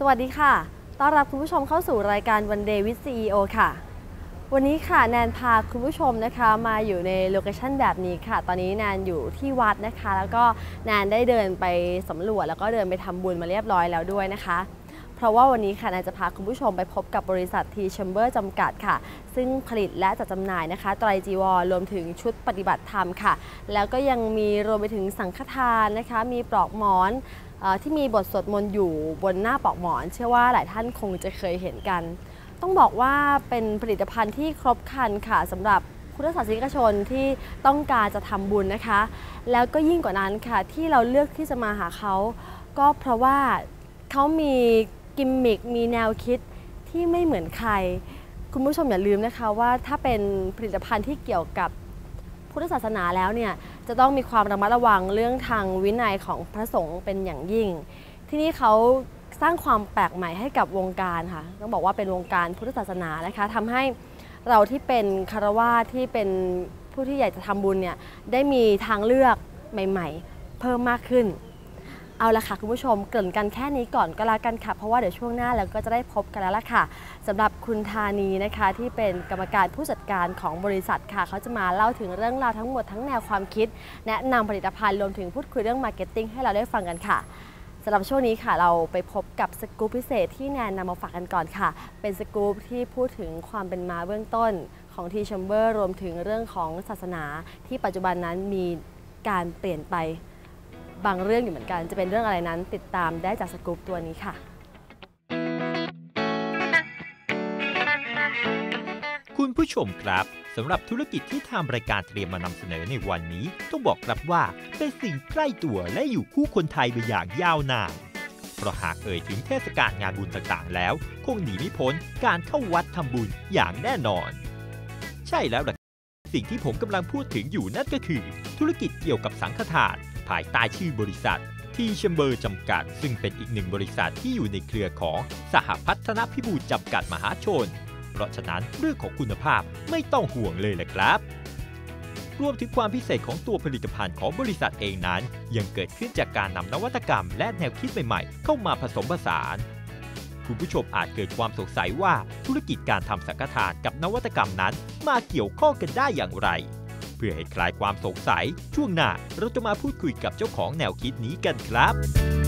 สวัสดีค่ะ ต้อนรับคุณผู้ชมเข้าสู่รายการ One Day with CEO ค่ะ วันนี้ค่ะแนนพาคุณผู้ชมนะคะมาอยู่ในโลเคชั่นแบบนี้ค่ะ ตอนนี้แนนอยู่ที่วัดนะคะ แล้วก็แนนได้เดินไปสำรวจแล้วก็เดินไปทำบุญมาเรียบร้อยแล้วด้วยนะคะ เพราะว่าวันนี้ค่ะแนนจะพาคุณผู้ชมไปพบกับบริษัททีแชมเบอร์จำกัดค่ะ ซึ่งผลิตและจัดจำหน่ายนะคะไตรจีวรรวมถึงชุดปฏิบัติธรรมค่ะ แล้วก็ยังมีรวมไปถึงสังฆทานนะคะ มีปลอกหมอนอที่มีบทสวดมนต์อยู่บนหน้าปลอกหมอน เชื่อว่าหลายท่านคงจะเคยเห็นกัน ต้องบอกว่าเป็นผลิตภัณฑ์ที่ครบครันค่ะสำหรับพุทธศาสนิกชนที่ต้องการจะทำบุญนะคะ แล้วก็ยิ่งกว่านั้นค่ะที่เราเลือกที่จะมาหาเขา ก็เพราะว่าเขามี กิมมิคมีแนวคิดที่ไม่เหมือนใคร คุณผู้ชมอย่าลืมนะคะว่าถ้าเป็นผลิตภัณฑ์ที่เกี่ยวกับพุทธศาสนาแล้วเนี่ยจะต้องมีความระมัดระวังเรื่องทางวินัยของพระสงฆ์เป็นอย่างยิ่ง ที่นี่เขาสร้างความแปลกใหม่ให้กับวงการค่ะต้องบอกว่าเป็นวงการพุทธศาสนานะคะทำให้เราที่เป็นคารวาสที่เป็นผู้ที่อยากจะทำบุญเนี่ยได้มีทางเลือกใหม่ ๆ เพิ่มมากขึ้น เอาละค่ะคุณผู้ชมเกริ่นกันแค่นี้ก่อนก็แล้วกันค่ะ เพราะว่าเดี๋ยวช่วงหน้าเราก็จะได้พบกันแล้วล่ะค่ะสำหรับคุณธานีนะคะที่เป็นกรรมการผู้จัดการของบริษัทค่ะ เขาจะมาเล่าถึงเรื่องราวทั้งหมดทั้งแนวความคิด แนะนำผลิตภัณฑ์รวมถึงพูดคุยเรื่องมาร์เก็ตติ้งให้เราได้ฟังกันค่ะสำหรับช่วงนี้ค่ะ เราไปพบกับสกู๊ปพิเศษที่แนนนำมาฝากกันก่อนค่ะ เป็นสกู๊ปที่พูดถึงความเป็นมาเบื้องต้นของทีแชมเบอร์รวมถึงเรื่องของศาสนา ที่ปัจจุบันนั้นมีการเปลี่ยนไป บางเรื่องอยู่เหมือนกัน จะเป็นเรื่องอะไรนั้นติดตามได้จากสกู๊ปตัวนี้ค่ะ คุณผู้ชมครับสำหรับธุรกิจที่ทางรายการเตรียมมานำเสนอในวันนี้ ต้องบอกครับว่าเป็นสิ่งใกล้ตัวและอยู่คู่คนไทยมาอย่างยาวนานเพราะหากเอ่ยถึงเทศกาลงานบุญต่างๆ แล้ว คงหนีไม่พ้นการเข้าวัดทำบุญอย่างแน่นอน ใช่แล้วล่ะสิ่งที่ผมกำลังพูดถึงอยู่นั่นก็คือ ธุรกิจเกี่ยวกับสังฆทาน ภายใต้ชื่อบริษัททีแชมเบอร์จำกัด ซึ่งเป็นอีกหนึ่งบริษัทที่อยู่ในเครือของสหพัฒนพิบูลจำกัดมหาชน เพราะฉะนั้นเรื่องของคุณภาพไม่ต้องห่วงเลยแหละครับรวมถึงความพิเศษของตัวผลิตภัณฑ์ของบริษัทเองนั้น ยังเกิดขึ้นจากการนำนวัตกรรมและแนวคิดใหม่ๆ เข้ามาผสมผสาน คุณผู้ชมอาจเกิดความสงสัยว่าธุรกิจการทำสังฆทานกับนวัตกรรมนั้นมาเกี่ยวข้องกันได้อย่างไร เพื่อให้คลายความสงสัย ช่วงหน้าเราจะมาพูดคุยกับเจ้าของแนวคิดนี้กันครับ